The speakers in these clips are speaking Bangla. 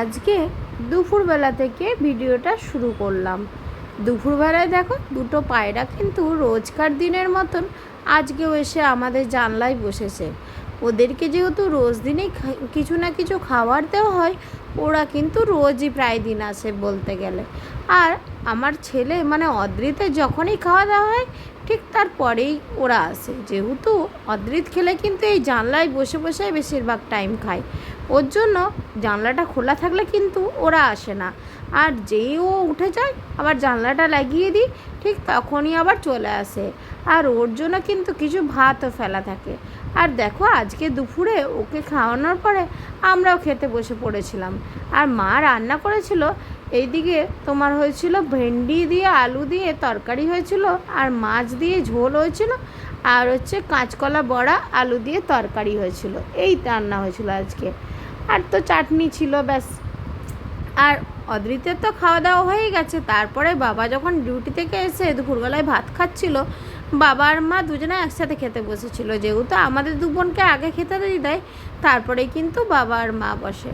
আজকে দুপুরবেলা থেকে ভিডিওটা শুরু করলাম। দুপুরবেলায় দেখো দুটো পায়রা কিন্তু রোজকার দিনের মতন আজকেও এসে আমাদের জানলায় বসেছে। ওদেরকে যেহেতু রোজ দিনেই কিছু না কিছু খাবার দেওয়া হয়, ওরা কিন্তু রোজই প্রায় দিন আসে বলতে গেলে। আর আমার ছেলে মানে অদ্রিতে যখনই খাওয়া দাওয়া হয়, ঠিক তারপরেই ওরা আসে। যেহেতু অদ্রিত খেলে কিন্তু এই জানলায় বসে বসে বেশিরভাগ টাইম খায়। ওর জন্য জানলাটা খোলা থাকলে কিন্তু ওরা আসে না। আর যেই ও উঠে যায়, আবার জানলাটা লাগিয়ে দিই, ঠিক তখনই আবার চলে আসে। আর ওর জন্য কিন্তু কিছু ভাতও ফেলা থাকে। আর দেখো, আজকে দুপুরে ওকে খাওয়ানোর পরে আমরাও খেতে বসে পড়েছিলাম। আর মা রান্না করেছিল, এইদিকে তোমার হয়েছিল ভেন্ডি দিয়ে, আলু দিয়ে তরকারি হয়েছিল, আর মাছ দিয়ে ঝোল হয়েছিল, আর হচ্ছে কাঁচকলা বড়া, আলু দিয়ে তরকারি হয়েছিল। এই রান্না হয়েছিল আজকে। আর তো চাটনি ছিল, ব্যাস। আর অদ্রিতের তো খাওয়া দাওয়া হয়েই গেছে। তারপরে বাবা যখন ডিউটি থেকে এসে দুপুরবেলায় ভাত খাচ্ছিল বাবা আর মা দুজনে একসাথে খেতে বসেছিল। যেহেতু আমাদের দু বোনকে আগে খেতে দিয়ে দেয় তারপরে কিন্তু বাবা আর মা বসে।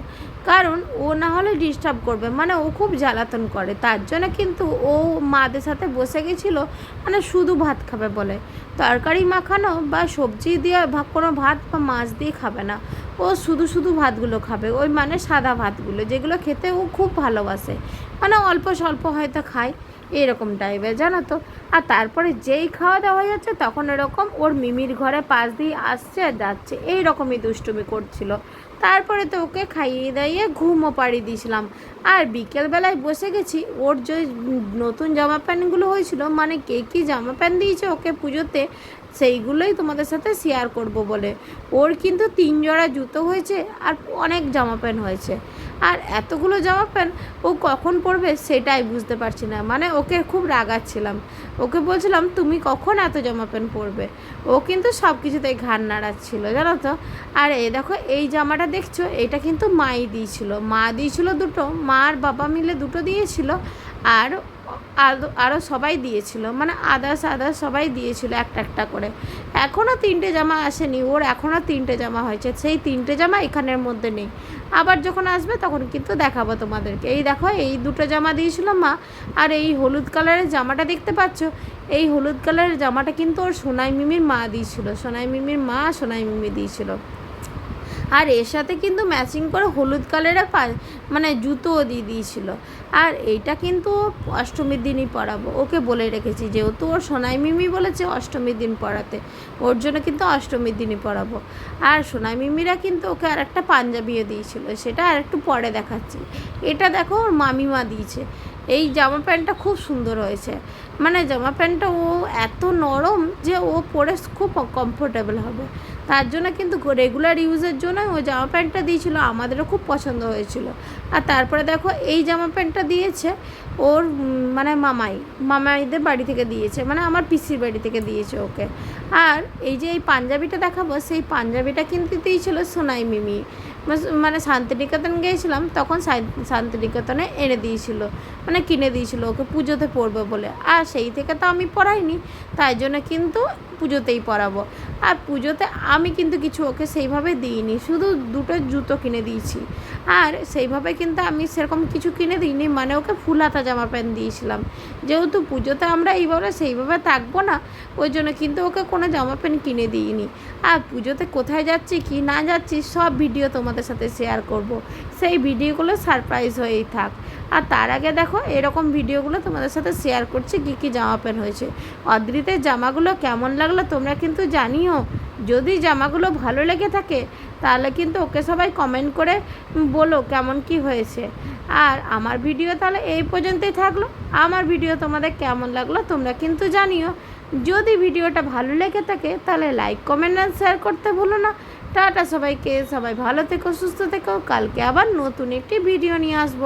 কারণ ও না হলে ডিস্টার্ব করবে। মানে ও খুব জ্বালাতন করে। তার জন্য কিন্তু ও মাদের সাথে বসে গেছিল মানে শুধু ভাত খাবে বলে। তরকারি মাখানো বা সবজি দিয়ে কোনো ভাত বা মাছ দিয়ে খাবে না। ও শুধু শুধু ভাতগুলো খাবে। ওই মানে সাদা ভাতগুলো, যেগুলো খেতে ও খুব ভালোবাসে। মানে অল্প স্বল্প হয়তো খায়। এরকম টাইপের জানো তো? আর তারপরে যেই খাওয়া দাওয়া যাচ্ছে, তখন এরকম ওর মিমির ঘরে পাশ দিয়ে আসছে আর যাচ্ছে। এই রকমই দুষ্টুমি করছিল। তারপরে তো ওকে খাইয়ে দাইয়ে ঘুমও পাড়িয়ে দিয়েছিলাম। আর বিকেলবেলায় বসে গেছি, ওর যে নতুন জামা প্যান্টগুলো হয়েছিল মানে কে কী জামা প্যান্ট দিয়েছে ওকে পুজোতে, সেইগুলোই তোমাদের সাথে শেয়ার করব বলে। ওর কিন্তু তিন জোড়া জুতো হয়েছে আর অনেক জামা প্যান্ট হয়েছে। আর এতগুলো জামা প্যান্ট ও কখন পরবে সেটাই বুঝতে পারছি না। মানে ওকে খুব রাগাচ্ছিলাম। ওকে বলছিলাম, তুমি কখন এত জামা প্যান্ট পরবে? ও কিন্তু সব কিছুতেই ঘাড় নাড়াচ্ছিল, জানো তো? আর এ দেখো, এই জামাটা দেখছ, এটা কিন্তু মাই দিয়েছিল। মা দিয়েছিল দুটো, মা আর বাবা মিলে দুটো দিয়েছিল। আর আরও সবাই দিয়েছিল মানে আদার্স আদার্স সবাই দিয়েছিল একটা একটা করে। এখনও তিনটে জামা আসেনি, ওর এখনও তিনটে জামা হয়েছে, সেই তিনটে জামা এখানের মধ্যে নেই। আবার যখন আসবে তখন কিন্তু দেখাবো তোমাদেরকে। এই দেখো, এই দুটো জামা দিয়েছিল মা, আর এই হলুদ কালারের জামাটা দেখতে পাচ্ছ? এই হলুদ কালারের জামাটা কিন্তু ওর সোনাই মিমির মা দিয়েছিল, সোনাই মিমির মা, সোনাই মিমি দিয়েছিল। আর এর সাথে কিন্তু ম্যাচিং করে হলুদ কালারের মানে জুতোও দিয়ে দিয়েছিল। আর এইটা কিন্তু অষ্টমীর দিনই পরাবো। ওকে বলে রেখেছি, যেহেতু ওর সোনাই মিমি বলেছে অষ্টমীর দিন পরাতে। ওর জন্য কিন্তু অষ্টমীর দিনই পরাবো। আর সোনাই মিমিরা কিন্তু ওকে আর একটা পাঞ্জাবিও দিয়েছিল, সেটা আর একটু পরে দেখাচ্ছি। এটা দেখো ওর মামিমা দিয়েছে। এই জামা প্যান্টটা খুব সুন্দর হয়েছে। মানে জামা প্যান্টটা ও এত নরম যে ও পরে খুব কমফোর্টেবল হবে। তার জন্য কিন্তু রেগুলার ইউজের জন্য ও জামা প্যান্টটা দিয়েছিলো। আমাদেরও খুব পছন্দ হয়েছিল। আর তারপরে দেখো এই জামা প্যান্টটা দিয়েছে ওর মানে মামাই, মামাইদের বাড়ি থেকে দিয়েছে মানে আমার পিসির বাড়ি থেকে দিয়েছে ওকে। আর এই যে এই পাঞ্জাবিটা দেখাবো, সেই পাঞ্জাবিটা কিন্তু দিয়েছিল সোনাই মিমি। মানে শান্তিনিকেতন গিয়েছিলাম, তখন শান্তিনিকেতনে এনে দিয়েছিল মানে কিনে দিয়েছিল ওকে পুজোতে পরবে বলে। আর সেই থেকে তো আমি পড়াইনি তাই জন্য কিন্তু পুজোতেই পরাবো। আর পুজোতে আমি কিন্তু কিছু ওকে সেইভাবে দিইনি, শুধু দুটো জুতো কিনে দিয়েছি। আর সেইভাবে কিন্তু আমি সেরকম কিছু কিনে দিইনি মানে ওকে ফুল হাতা জামা প্যান্ট দিয়েছিলাম। যেহেতু পুজোতে আমরা এইভাবে সেইভাবে থাকব না, ওই জন্য কিন্তু ওকে কোনো জামা প্যান্ট কিনে দিইনি। আর পুজোতে কোথায় যাচ্ছি, কি না যাচ্ছি, সব ভিডিও তোমাদের সাথে শেয়ার করব। সেই ভিডিওগুলো সারপ্রাইজ হয়েই থাক। আর তার আগে দেখো, এরকম ভিডিওগুলো তোমাদের সাথে শেয়ার করছি, কী কী জামা প্যান্ট হয়েছে। অদ্রিতের জামাগুলো কেমন লাগল তোমরা কিন্তু জানিও। যদি জামাগুলো ভালো লেগে থাকে, তাহলে কিন্তু ওকে সবাই কমেন্ট করে বলো কেমন কি হয়েছে। আর আমার ভিডিও তাহলে এই পর্যন্তই থাকল। আমার ভিডিও তোমাদের কেমন লাগল তোমরা কিন্তু জানিও। যদি ভিডিওটা ভালো লেগে থাকে, তাহলে লাইক কমেন্ট আর শেয়ার করতে ভুলো না। টাটা সবাইকে, সবাই ভালো থেকো, সুস্থ থেকো। কালকে আবার নতুন একটি ভিডিও নিয়ে আসব।